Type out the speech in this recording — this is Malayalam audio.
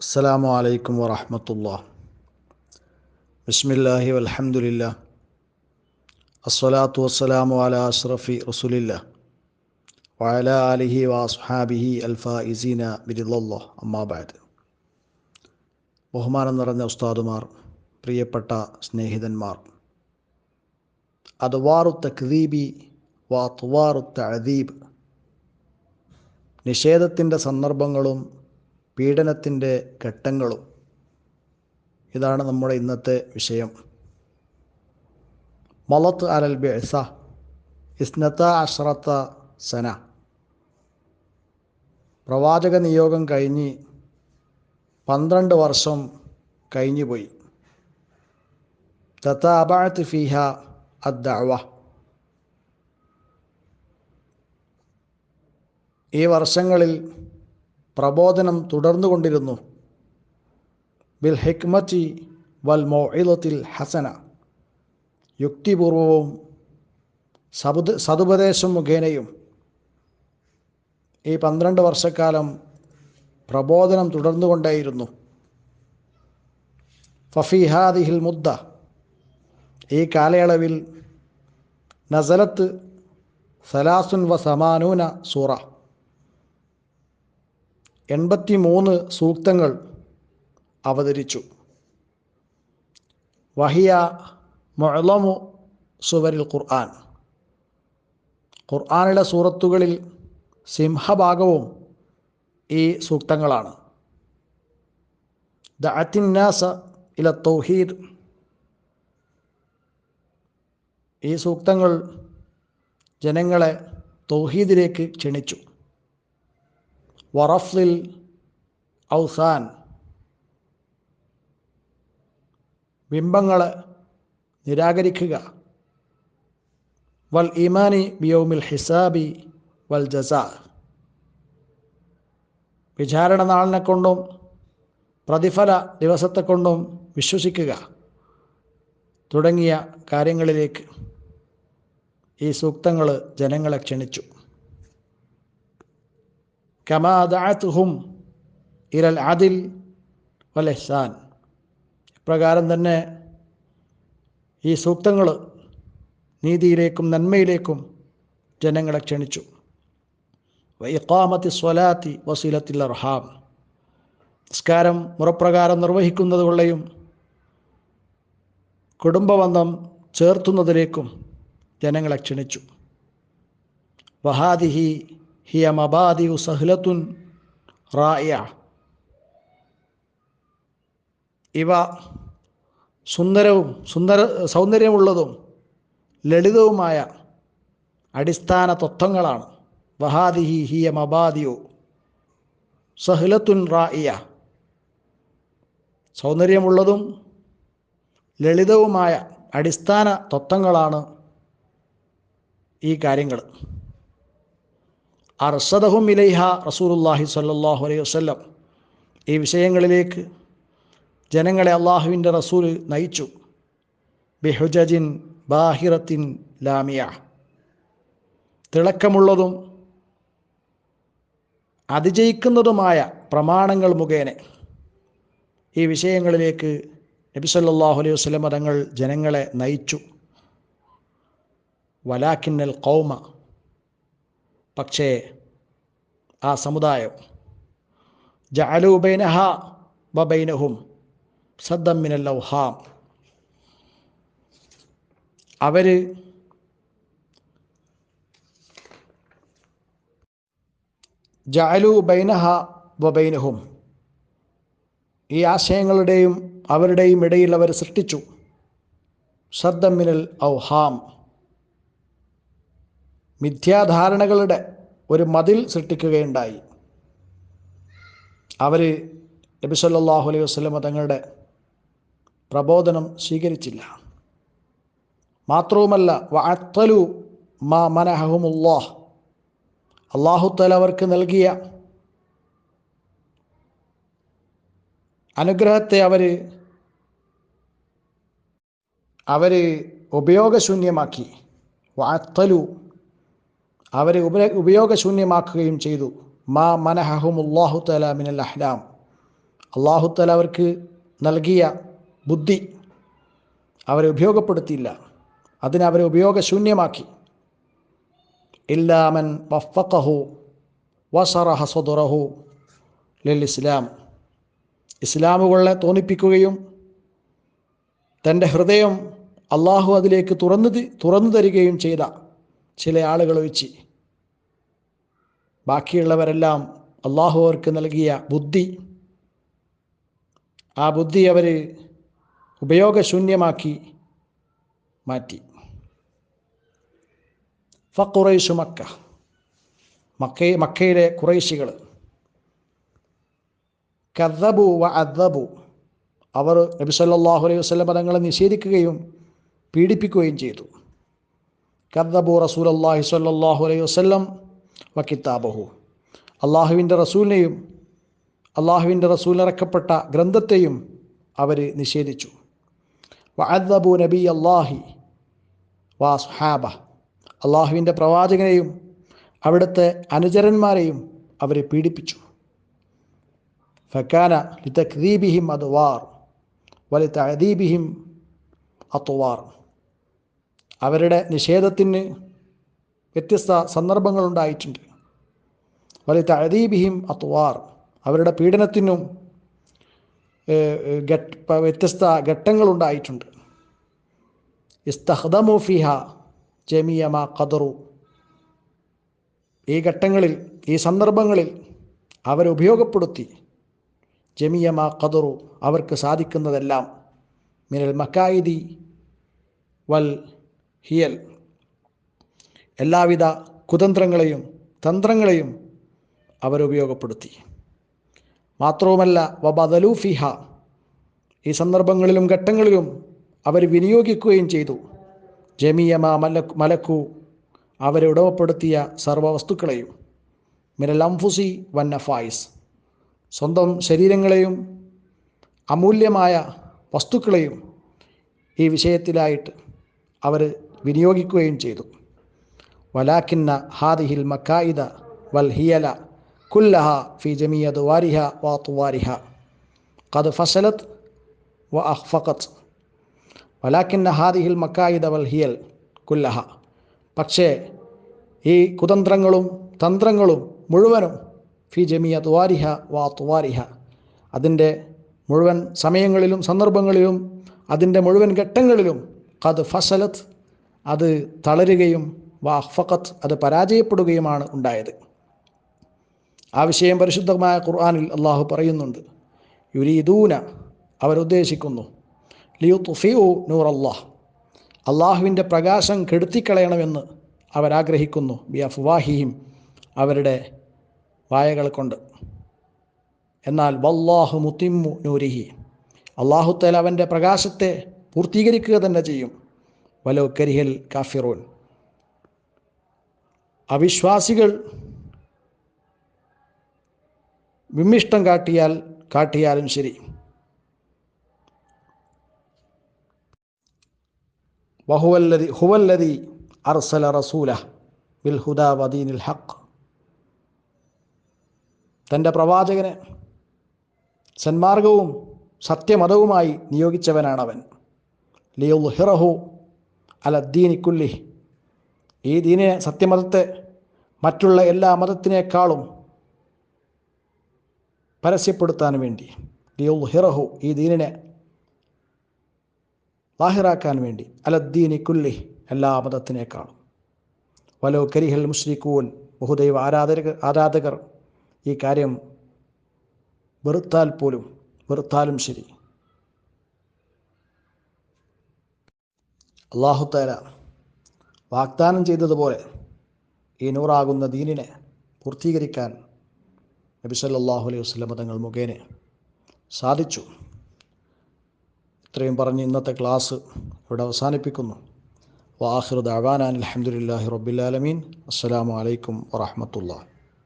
السلام عليكم ورحمة الله بسم الله والحمد لله الصلاة والسلام على أشرف رسول الله وعلى آله وأصحابه الفائزين برضا الله أما بعد ബഹുമാനം നിറഞ്ഞ ഉസ്താദുമാർ പ്രിയപ്പെട്ട സ്നേഹിതന്മാർ അദ്വാറു തക്ദീബി വാത്വാറു തഅദീബ് നിഷേധത്തിൻ്റെ സന്ദർഭങ്ങളും പീഡനത്തിന്റെ ഘട്ടങ്ങളും ഇതാണ് നമ്മുടെ ഇന്നത്തെ വിഷയം. മലത്ത് അലൽ ബെസ ഇസ്നത്ത അഷ്റത്ത സന. പ്രവാചക നിയോഗം കഴിഞ്ഞ് പന്ത്രണ്ട് വർഷം കഴിഞ്ഞുപോയി. തത്താബാത്ത് ഫിഹ അദ്ദഅവ. ഈ വർഷങ്ങളിൽ പ്രബോധനം തുടർന്നു കൊണ്ടിരുന്നു. ബിൽ ഹിക്മത്തി വൽ മൗഇലത്തിൽ ഹസന. യുക്തിപൂർവവും സബുദ് സതുപദേശം മുഖേനയും ഈ പന്ത്രണ്ട് വർഷക്കാലം പ്രബോധനം തുടർന്നുകൊണ്ടേയിരുന്നു ഫഫിഹാദിഹിൽ മുദ്ദ. ഈ കാലയളവിൽ നസലത്ത് സലാസുൻ വ സമാനൂന സൂറ. എൺപത്തി മൂന്ന് സൂക്തങ്ങൾ അവതരിച്ചു. വഹിയ മൊളമു സുവരിൽ ഖുർആൻ. ഖുർആാനിലെ സൂറത്തുകളിൽ സിംഹഭാഗവും ഈ സൂക്തങ്ങളാണ്. ദ അതിന്നാസ ഇല തൗഹീദ്. ഈ സൂക്തങ്ങൾ ജനങ്ങളെ തൗഹീദിലേക്ക് ക്ഷണിച്ചു. വറഫ്ലിൽ ഔസാൻ. ബിംബങ്ങളെ നിരാകരിക്കുക. വൽ ഈമാനി ബിയോമിൽ ഹിസാബി വൽ ജസ. വിചാരണ നാളിനെ കൊണ്ടും പ്രതിഫല ദിവസത്തെ കൊണ്ടും വിശ്വസിക്കുക. തുടങ്ങിയ കാര്യങ്ങളിലേക്ക് ഈ സൂക്തങ്ങൾ ജനങ്ങളെ ക്ഷണിച്ചു. കമാദാത്തുഹും ഇരൽ അതിൽ വലഹ്സാൻ ഇപ്രകാരം തന്നെ ഈ സൂക്തങ്ങൾ നീതിയിലേക്കും നന്മയിലേക്കും ജനങ്ങളെ ക്ഷണിച്ചു. വൈക്കാമത്തി സ്വലാത്തി വസീലത്തിൽ അർഹാം. നിസ്കാരം മുറപ്രകാരം നിർവഹിക്കുന്നത് കൊള്ളയും കുടുംബബന്ധം ചേർത്തുന്നതിലേക്കും ജനങ്ങളെ ക്ഷണിച്ചു. വഹാദിഹി ഹിയ മബാദിയു സഹ്ലത്തുൻ റായ ഇവ സുന്ദരവും സുന്ദര സൗന്ദര്യമുള്ളതും ലളിതവുമായ അടിസ്ഥാന തത്വങ്ങളാണ്. വഹാദിഹി ഹിയ മബാദിയു സഹ്ലത്തുൻ റായിയ സൗന്ദര്യമുള്ളതും ലളിതവുമായ അടിസ്ഥാന തത്വങ്ങളാണ് ഈ കാര്യങ്ങൾ. അർസദഹും ഇലൈഹ റസൂലുല്ലാഹി സല്ലാഹു അലൈഹി വസ്ല്ലം. ഈ വിഷയങ്ങളിലേക്ക് ജനങ്ങളെ അള്ളാഹുവിന്റെ റസൂൽ നയിച്ചു. ബിഹുജജിൻ ബാഹിറത്തിൻ ലാമിയ. തിളക്കമുള്ളതും അതിജയിക്കുന്നതുമായ പ്രമാണങ്ങൾ മുഖേന ഈ വിഷയങ്ങളിലേക്ക് നബി സല്ലാഹു അലൈഹി വസ്ലം തങ്ങൾ ജനങ്ങളെ നയിച്ചു. വലാക്കിന്നൽ കൗമ പക്ഷേ ആ സമുദായം ജഅലൂബൈനഹ ബൈനഹും സദ്ദമ്മിനൽ ഔഹാം അവർ ജഅലു ബൈനഹ വബൈനഹും ഈ ആശയങ്ങളുടെയും അവരുടെയും ഇടയിൽ അവർ സൃഷ്ടിച്ചു. സദ്ദമ്മിനൽ ഔഹാം. മിഥ്യാധാരണകളുടെ ഒരു മതിൽ സൃഷ്ടിക്കുകയുണ്ടായി. അവർ നബി സല്ലാഹു അലൈഹി വസ്ലമ തങ്ങളുടെ പ്രബോധനം സ്വീകരിച്ചില്ല. മാത്രവുമല്ല വഅത്തലു മാ മനഹുമുല്ലാഹ് അള്ളാഹുത്തല അവർക്ക് നൽകിയ അനുഗ്രഹത്തെ അവർ അവർ ഉപയോഗശൂന്യമാക്കി. വാത്തലു അവരെ ഉപ ഉപയോഗശൂന്യമാക്കുകയും ചെയ്തു. മാ മനഹഹും അള്ളാഹു തല മിനൽ അഹ്ലാം. അള്ളാഹുത്തല അവർക്ക് നൽകിയ ബുദ്ധി അവരെ ഉപയോഗപ്പെടുത്തിയില്ല. അതിനവരെ ഉപയോഗശൂന്യമാക്കി. ഇല്ലാമൻ വഫക്കഹു വസറഹ സ്വദുറഹു ലിൽ ഇസ്ലാം. ഇസ്ലാമുകളെ തോന്നിപ്പിക്കുകയും തന്റെ ഹൃദയം അള്ളാഹു അതിലേക്ക് തുറന്നു തുറന്നു തരികയും ചെയ്ത ചില ആളുകൾ ഒഴിച്ച്. ബാക്കിയുള്ളവരെല്ലാം അള്ളാഹു അവർക്ക് നൽകിയ ബുദ്ധി. ആ ബുദ്ധി അവർ ഉപയോഗശൂന്യമാക്കി മാറ്റി. ഫുറൈസു മക്ക. മക്ക മക്കയിലെ കുറേശികൾ കദ്ദബു വ അദ്ദബു. അവർ നബി സല്ലല്ലാഹു അലൈഹി വസ്ലം തങ്ങളെ നിഷേധിക്കുകയും പീഡിപ്പിക്കുകയും ചെയ്തു. കദ്ദബു റസൂൽ അള്ളാഹി സല്ലാഹു അലൈഹി വസ്ലം വ കിതാബഹു. അള്ളാഹുവിന്റെ റസൂലിനെയും അള്ളാഹുവിന്റെ റസൂൽ ഇറക്കപ്പെട്ട ഗ്രന്ഥത്തെയും അവർ നിഷേധിച്ചു. വ അദ്ദബു നബി അള്ളാഹി വാ സുഹാബ അള്ളാഹുവിന്റെ പ്രവാചകനെയും അവിടുത്തെ അനുചരന്മാരെയും അവർ പീഡിപ്പിച്ചു. ഫക്കാന ലിതക്ദീബിഹിം അദ്വാർ വലി തഅദീബിഹിം അത്വാർ. അവരുടെ നിഷേധത്തിന് വ്യത്യസ്ത സന്ദർഭങ്ങളുണ്ടായിട്ടുണ്ട്. വലിയ തഅദീബിഹിം അത്വാർ അവരുടെ പീഡനത്തിനും വ്യത്യസ്ത ഘട്ടങ്ങളുണ്ടായിട്ടുണ്ട്. ഇസ്തഹദമു ഫിഹ ജമിയമ ഖദറു. ഈ ഘട്ടങ്ങളിൽ ഈ സന്ദർഭങ്ങളിൽ അവരുപയോഗപ്പെടുത്തി ജമിയമ ഖദറു അവർക്ക് സാധിക്കുന്നതെല്ലാം മിനൽ മക്കായിദി വൽ ഹിയൽ. എല്ലാവിധ കുതന്ത്രങ്ങളെയും തന്ത്രങ്ങളെയും അവരുപയോഗപ്പെടുത്തി മാത്രവുമല്ല വബദലു ഫിഹ ഈ സന്ദർഭങ്ങളിലും ഘട്ടങ്ങളിലും അവർ വിനിയോഗിക്കുകയും ചെയ്തു. ജമിയമ മലക്കു അവരെ ഉടമപ്പെടുത്തിയ സർവവസ്തുക്കളെയും മിനൽ അംഫുസി വന്നഫായിസ് സ്വന്തം ശരീരങ്ങളെയും അമൂല്യമായ വസ്തുക്കളെയും ഈ വിഷയത്തിലായിട്ട് അവർ വിനിയോഗിക്കുകയും ചെയ്തു. വലാഖിന്ന ഹാദിഹിൽ മക്കായിദ വൽ ഹിയല കുല്ലഹ ഫി ജമിയ ദുവാരിഹ വാ തുവാരിഹ. ഖദ് ഫസലത്ത് വ അഹ്ഫഖത്ത് വലാഖിന്ന ഹാദിഹിൽ മക്കായിദ വൽ ഹിയൽ കുല്ലഹ. പക്ഷേ ഈ കുതന്ത്രങ്ങളും തന്ത്രങ്ങളും മുഴുവനും ഫി ജമിയ തുവാരിഹ വാ തുവാരിഹ. അതിന്റെ മുഴുവൻ സമയങ്ങളിലും സന്ദർഭങ്ങളിലും അതിന്റെ മുഴുവൻ ഘട്ടങ്ങളിലും ഖദ് ഫസലത്ത് അത് തളരുകയും വാ അഹ്ഫഖത്ത് അത് പരാജയപ്പെടുകയുമാണ് ഉണ്ടായത്. ആ വിഷയം പരിശുദ്ധമായ ഖുർആാനിൽ അള്ളാഹു പറയുന്നുണ്ട്. യുരീദൂന അവരുദ്ദേശിക്കുന്നു ലിയു തുഫിയു നൂർ അള്ളാഹ് അള്ളാഹുവിന്റെ പ്രകാശം കെടുത്തിക്കളയണമെന്ന് അവരാഗ്രഹിക്കുന്നു ബി അഫ്വാഹിയും അവരുടെ വായകൾ കൊണ്ട്. എന്നാൽ വല്ലാഹു മുത്തിമ്മു നൂരിഹി അള്ളാഹുത്തേൽ അവന്റെ പ്രകാശത്തെ പൂർത്തീകരിക്കുക തന്നെ ചെയ്യും. വലോ കരിഹൽ കാഫിറോൻ. അവിശ്വാസികൾ വിമ്മിഷ്ടം കാട്ടിയാൽ കാട്ടിയാലും ശരി. വഹുവല്ലതി ഹുവല്ലതി അർസല റസൂല ബിൽ ഹുദാ വദീനിൽ ഹക്ക് തന്റെ പ്രവാചകനെ സന്മാർഗവും സത്യമതവുമായി നിയോഗിച്ചവനാണവൻ. ലിയുഹിറഹു അലദ്ദീനിക്കുല്ലി ഈ ദീനെ സത്യമതത്തെ മറ്റുള്ള എല്ലാ മതത്തിനേക്കാളും പരസ്യപ്പെടുത്താൻ വേണ്ടി ലിയുഹിറഹു ഈ ദീനിനെ ലാഹിറാക്കാൻ വേണ്ടി അലദ്ദീനി കുല്ലി എല്ലാ മതത്തിനേക്കാളും. വലോ കരിഹൽ മുസ്ലിഖൂൻ ബഹുദൈവ ആരാധക ആരാധകർ ഈ കാര്യം വെറുത്താൽ പോലും വെറുത്താലും ശരി. അള്ളാഹുത്താല വാഗ്ദാനം ചെയ്തതുപോലെ ഈ നൂറാകുന്ന ദീനിനെ പൂർത്തീകരിക്കാൻ നബി സല്ലല്ലാഹു അലൈഹി വസ്ലം തങ്ങൾ മുഖേന സാധിച്ചു. ഇത്രയും പറഞ്ഞ് ഇന്നത്തെ ക്ലാസ് ഇവിടെ അവസാനിപ്പിക്കുന്നു. വാഹിർ ദാവാനാൻ അലഹമുല്ലാഹി റബ്ബിലാലമീൻ അസ്സലാമു അലൈക്കും വറഹമത്തുള്ള